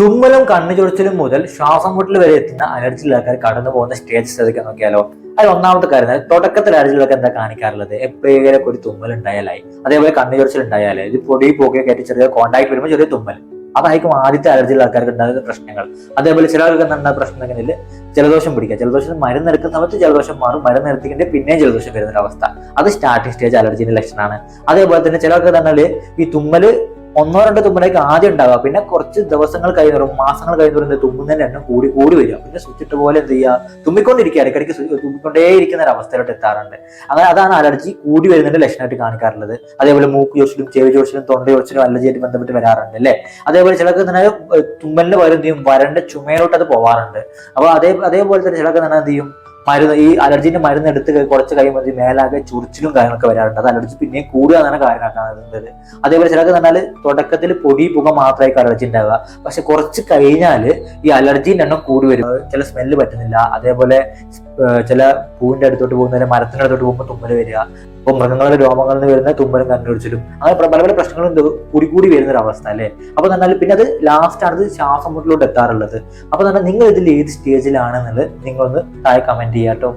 തുമ്മലും കണ്ണു മുതൽ ശ്വാസം മുട്ടൽ വരെ എത്തുന്ന അലർജി ആൾക്കാർ കടന്നു പോകുന്ന സ്റ്റേജ് ശ്രദ്ധിക്കാൻ നോക്കിയാലോ? അത് ഒന്നാമത്തെ കാര്യം തുടക്കത്തിൽ അലർജികളൊക്കെ എന്താ കാണിക്കാറുള്ളത്? എപ്പോഴേലും ഒരു തുമ്മൽ ഉണ്ടായാലായി അതേപോലെ കണ്ണു ചൊറിച്ചിൽ ഉണ്ടായാലേ ഇത് പൊടി പോകയൊക്കെ ആയിട്ട് ചെറിയ കോണ്ടാക്ട് വരുമ്പോൾ ചെറിയ തുമ്മൽ. അതായിരിക്കും ആദ്യത്തെ അലർജി ആൾക്കാർക്ക് ഉണ്ടാകുന്ന പ്രശ്നങ്ങൾ. അതേപോലെ ചിലർക്ക് എന്താ പ്രശ്നം എങ്കിൽ ജലദോഷം പിടിക്കുക. ജലദോഷം മരുന്ന് എടുക്കുന്ന സമയത്ത് ജലദോഷം മാറും. മരുന്ന് നിർത്തിക്കിന്റെ പിന്നെയും ജലദോഷം വരുന്ന അവസ്ഥ. അത് സ്റ്റാർട്ടിംഗ് സ്റ്റേജ് അലർജിന്റെ ലക്ഷണമാണ്. അതേപോലെ തന്നെ ചിലർക്ക് തന്നെ ഈ തുമ്മൽ ഒന്നോ രണ്ടോ തുമ്പിലേക്ക് ആദ്യം ഉണ്ടാവുക. പിന്നെ കുറച്ച് ദിവസങ്ങൾ കഴിയുന്നവരും മാസങ്ങൾ കഴിയുന്നവരും തുമ്മുന്നതിന്റെ എണ്ണം കൂടി കൂടി വരിക. പിന്നെ സ്വിച്ചിട്ട് പോലെ എന്ത് ചെയ്യുക? തുമ്മിക്കൊണ്ടിരിക്കുക. ഇടയ്ക്കിടയ്ക്ക് തുമ്മിക്കൊണ്ടേ ഇരിക്കുന്ന ഒരു അവസ്ഥയിലോട്ട് എത്താറുണ്ട്. അങ്ങനെ അതാണ് അലർജി കൂടി വരുന്നതിന്റെ ലക്ഷണമായിട്ട് കാണിക്കാറുള്ളത്. അതേപോലെ മൂക്ക് ചൊറിച്ചിലും ചെവി ചൊറിച്ചിലും തൊണ്ട ചൊറിച്ചിലും അലർജിയായിട്ട് ബന്ധപ്പെട്ട് വരാറുണ്ട് അല്ലേ? അതേപോലെ ചിലർക്ക് തന്നെ തുമ്മലിന് ചെയ്യും? വരണ്ട ചുമയിലോട്ട് അത് പോവാറുണ്ട്. അപ്പൊ അതേ അതേപോലെ തന്നെ ചിലർക്ക് തന്നെ എന്ത് ചെയ്യും? മരുന്ന് ഈ അലർജിന്റെ മരുന്ന് എടുത്ത് കുറച്ച് കഴിയുമ്പോൾ മേലാകെ ചുറിച്ചിലും കാര്യങ്ങളൊക്കെ വരാറുണ്ട്. അത് അലർജി പിന്നെയും കൂടുക എന്നാണ് കാര്യമാക്കുന്നത് അതേപോലെ ചിലർക്ക് പറഞ്ഞാൽ തുടക്കത്തിൽ പൊടി പുക മാത്രമായിരിക്കും അലർജി ഉണ്ടാവുക. പക്ഷെ കുറച്ച് കഴിഞ്ഞാൽ ഈ അലർജീന്റെ എണ്ണം കൂടി വരും. ചില സ്മെല്ല് പറ്റുന്നില്ല. അതേപോലെ ചില പൂവിന്റെ അടുത്തോട്ട് പോകുന്നതിന് മരത്തിന്റെ അടുത്തോട്ട് പോകുമ്പോൾ തുമ്മൽ വരിക. ഇപ്പൊ മൃഗങ്ങളുടെ രോമങ്ങളിൽ നിന്ന് വരുന്ന തുമ്മലും കണ്ടുപിടിച്ചിട്ടും അങ്ങനെ പല പല പ്രശ്നങ്ങളും കൂടി കൂടി വരുന്ന ഒരു അവസ്ഥ അല്ലേ? അപ്പൊ എന്നാൽ പിന്നെ അത് ലാസ്റ്റ് ആണ് ശ്വാസം മുട്ടിലോട്ട് എത്താറുള്ളത്. അപ്പൊ തന്നെ നിങ്ങൾ ഇതിൽ ഏത് സ്റ്റേജിലാണെന്നുള്ളത് നിങ്ങളൊന്ന് താഴെ കമന്റ് ചെയ്യാട്ടോ.